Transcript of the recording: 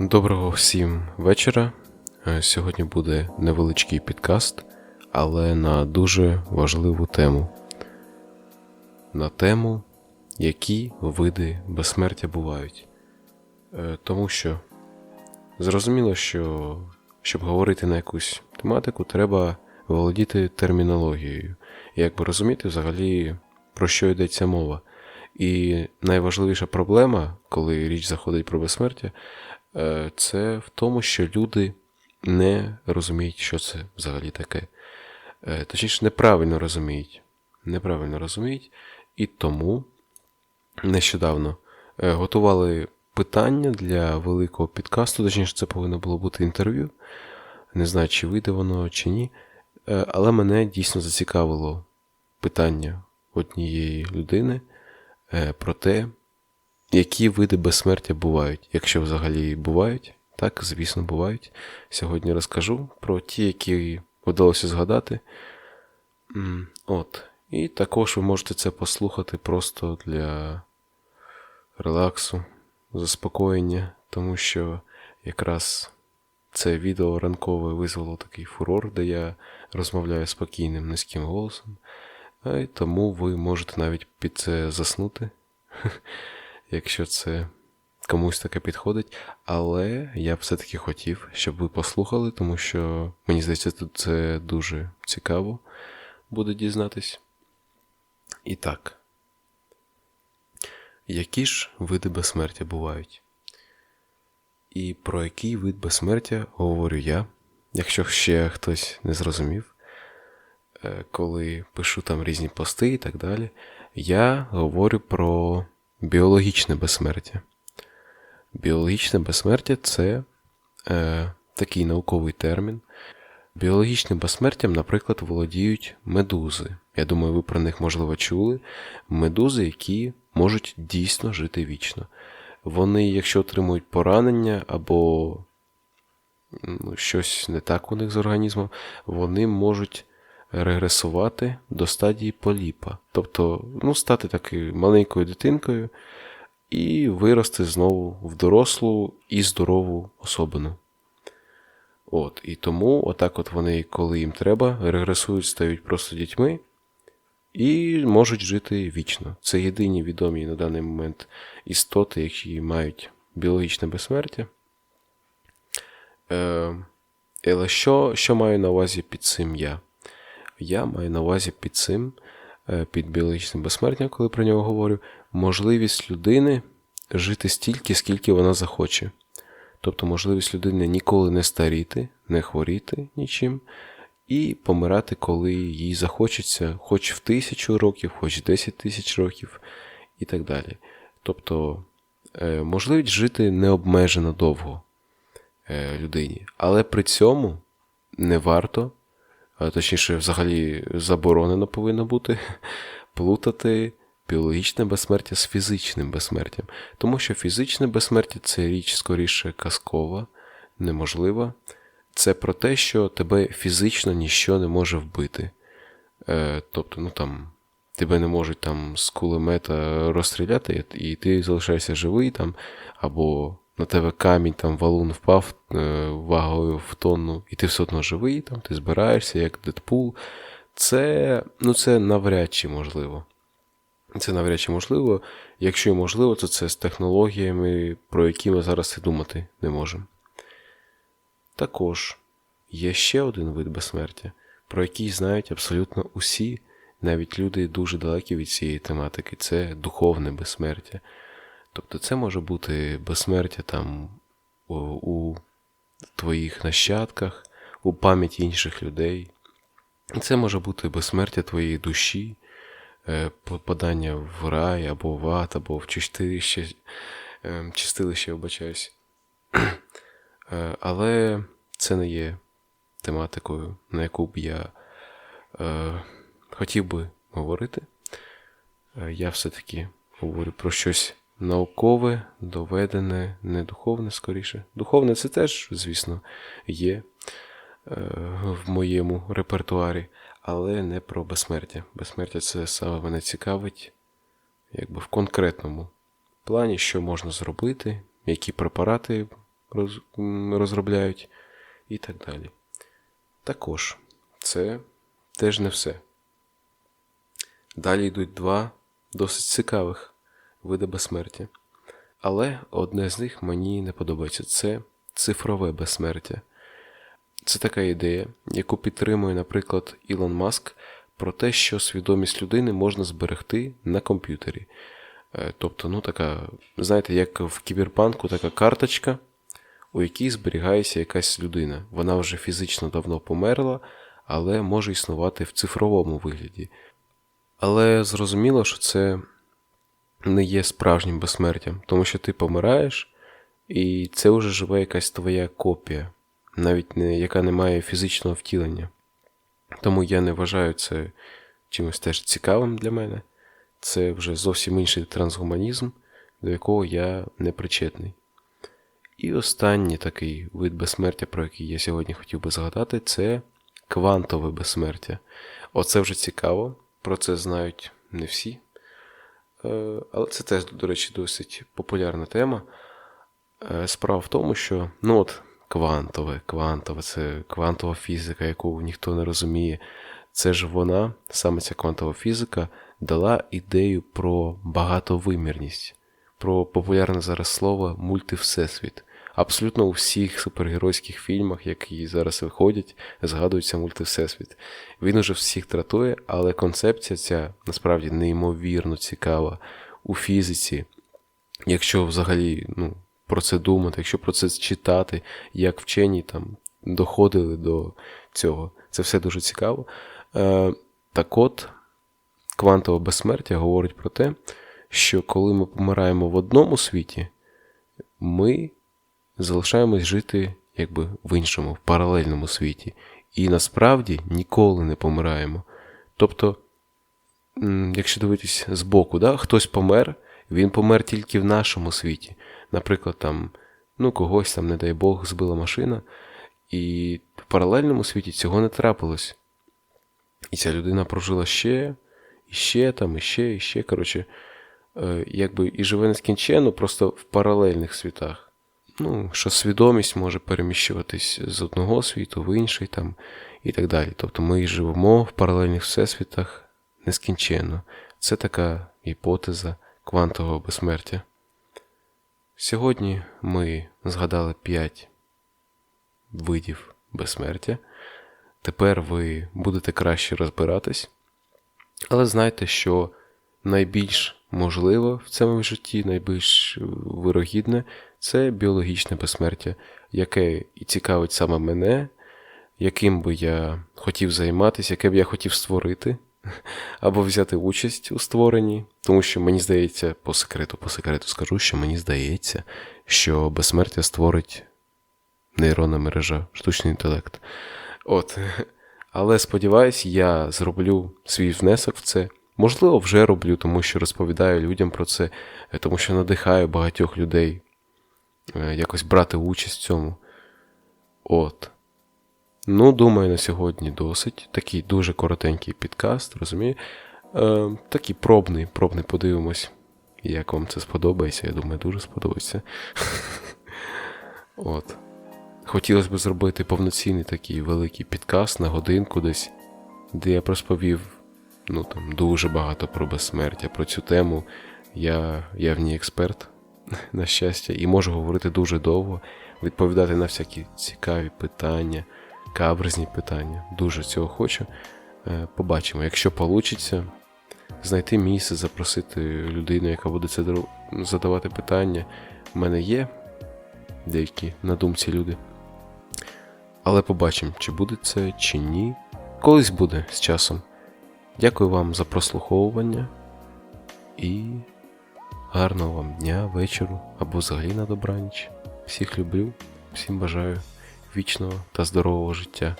Доброго всім вечора. Е, Сьогодні буде невеличкий підкаст, але на дуже важливу тему. На тему, які види безсмертя бувають. Е, Тому що зрозуміло, що щоб говорити на якусь тематику, треба володіти термінологією. І якби розуміти взагалі, про що йдеться мова. І найважливіша проблема, коли річ заходить про безсмертя, це в тому, що люди не розуміють, що це взагалі таке. Е, Точніше, неправильно розуміють. Неправильно розуміють. І тому нещодавно е, готували питання для великого підкасту, точніше, це повинно було бути інтерв'ю. Не знаю, чи вийде воно, чи ні. Е, Але мене дійсно зацікавило питання однієї людини е, про те, які види безсмертя бувають, якщо взагалі бувають. Так, звісно, бувають. Сьогодні розкажу про ті, які вдалося згадати. От. І також ви можете це послухати просто для релаксу, заспокоєння, тому що якраз це відео ранкове визвало такий фурор, де я розмовляю спокійним низьким голосом. А й тому ви можете навіть під це заснути, якщо це комусь таке підходить. Але я все-таки хотів, щоб ви послухали, тому що мені здається, тут це дуже цікаво буде дізнатись. І так. Які ж види безсмертя бувають? І про який вид безсмертя говорю я, якщо ще хтось не зрозумів, е, коли пишу там різні пости і так далі, я говорю про біологічне безсмертя. Біологічне безсмертя це е, такий науковий термін. Біологічним безсмертям, наприклад, володіють медузи. Я думаю, ви про них, можливо, чули. Медузи, які можуть дійсно жити вічно. Вони, якщо отримують поранення або щось не так у них з організмом, вони можуть регресувати до стадії поліпа. Тобто, ну, стати такою маленькою дитинкою і вирости знову в дорослу і здорову особину. От, І тому, отак от вони, коли їм треба, регресують, стають просто дітьми і можуть жити вічно. Це єдині відомі на даний момент істоти, які мають біологічне безсмертя. Е, але що, що маю на увазі під цим я? Я маю на увазі під цим, е, під біологічним безсмертям, коли про нього говорю, можливість людини жити стільки, скільки вона захоче. Тобто можливість людини ніколи не старіти, не хворіти нічим, і помирати, коли їй захочеться, хоч в тисячу років, хоч 10 тисяч років, і так далі. Тобто е, можливість жити необмежено довго е, людині, але при цьому не варто, точніше, взагалі заборонено повинно бути плутати біологічне безсмертя з фізичним безсмертям. Тому що фізичне безсмертя це річ скоріше казкова, неможлива. Це про те, що тебе фізично ніщо не може вбити. Е, Тобто, ну там, тебе не можуть там з кулемета розстріляти, і ти залишаєшся живий там, або на тебе камінь там валун впав е, вагою в тонну, і ти все одно живий, там, ти збираєшся, як Дедпул. Це, ну, це навряд чи можливо. Це навряд чи можливо. Якщо і можливо, то це з технологіями, про які ми зараз і думати не можемо. Також є ще один вид безсмертя, про який знають абсолютно усі, навіть люди дуже далекі від цієї тематики, це духовне безсмертя. Тобто це може бути безсмертя там у, твоїх нащадках, у пам'яті інших людей. Це може бути безсмертя твоєї душі, е, попадання в рай або в ад, або в чистилище, е, чистилище, вибачаюсь. Е, Але це не є тематикою, на яку б я е, хотів би говорити. Я все-таки говорю про щось наукове, доведене, не духовне скоріше. Духовне це теж, звісно, є е, в моєму репертуарі, але не про безсмертя. Безсмертя це саме мене цікавить, якби в конкретному плані, що можна зробити, які препарати роз, розробляють і так далі. Також це теж не все. Далі йдуть два досить цікавих види безсмертя. Але одне з них мені не подобається це цифрове безсмертя. Це така ідея, яку підтримує, наприклад, Ілон Маск про те, що свідомість людини можна зберегти на комп'ютері. Е, Тобто, ну така, знаєте, як в кіберпанку така карточка, у якій зберігається якась людина. Вона вже фізично давно померла, але може існувати в цифровому вигляді. Але зрозуміло, що це не є справжнім безсмертям, тому що ти помираєш, і це вже живе якась твоя копія, навіть не, яка не має фізичного втілення. Тому я не вважаю це чимось теж цікавим для мене. Це вже зовсім інший трансгуманізм, до якого я не причетний. І останній такий вид безсмертя, про який я сьогодні хотів би згадати, це квантове безсмертя. Оце вже цікаво, про це знають не всі. Е, Але це теж, до речі, досить популярна тема. Е, Справа в тому, що ну от квантове, квантове, це квантова фізика, яку ніхто не розуміє. Це ж вона, саме ця квантова фізика, дала ідею про багатовимірність, про популярне зараз слово мультивсесвіт. Абсолютно у всіх супергеройських фільмах, які зараз виходять, згадується мультивсесвіт. Він уже всіх тратує, але концепція ця насправді неймовірно цікава у фізиці. Якщо взагалі ну, про це думати, якщо про це читати, як вчені там доходили до цього, це все дуже цікаво. Е, так от, квантове безсмертя говорить про те, що коли ми помираємо в одному світі, ми залишаємось жити якби в іншому, в паралельному світі. І насправді ніколи не помираємо. Тобто, якщо дивитись збоку, да, хтось помер, він помер тільки в нашому світі. Наприклад, там, ну, когось там, не дай Бог, збила машина, і в паралельному світі цього не трапилось. І ця людина прожила ще, і ще там, і ще, і ще. Коротше, е, якби і живе нескінченно, просто в паралельних світах. Ну, що свідомість може переміщуватись з одного світу в інший там, і так далі. Тобто ми живемо в паралельних всесвітах нескінченно. Це така гіпотеза квантового безсмертя. Сьогодні ми згадали 5 видів безсмертя. Тепер ви будете краще розбиратись. Але знайте, що найбільш можливо в цьому житті, найбільш вирогідне це біологічне безсмертя, яке і цікавить саме мене, яким би я хотів займатися, яке б я хотів створити, або взяти участь у створенні, тому що мені здається, по секрету, по секрету скажу, що мені здається, що безсмертя створить нейронна мережа, штучний інтелект. От. Але сподіваюсь, я зроблю свій внесок в це. Можливо, вже роблю, тому що розповідаю людям про це, е, тому що надихаю багатьох людей е, якось брати участь в цьому. От. Ну, думаю, на сьогодні досить. Такий дуже коротенький підкаст, розумію. Е, Такий пробний, пробний подивимось, як вам це сподобається. Я думаю, дуже сподобається. От. Хотілося б зробити повноцінний такий великий підкаст на годинку десь, де я розповів ну, там, дуже багато про безсмертя, про цю тему. Я, я в ній експерт, на щастя, і можу говорити дуже довго, відповідати на всякі цікаві питання, каверзні питання. Дуже цього хочу. Е, Побачимо, якщо вийде, знайти місце, запросити людину, яка буде це задавати питання. У мене є деякі на думці люди. Але побачимо, чи буде це, чи ні. Колись буде з часом. Дякую вам за прослуховування і гарного вам дня, вечору або взагалі на добраніч. Всіх люблю, всім бажаю вічного та здорового життя.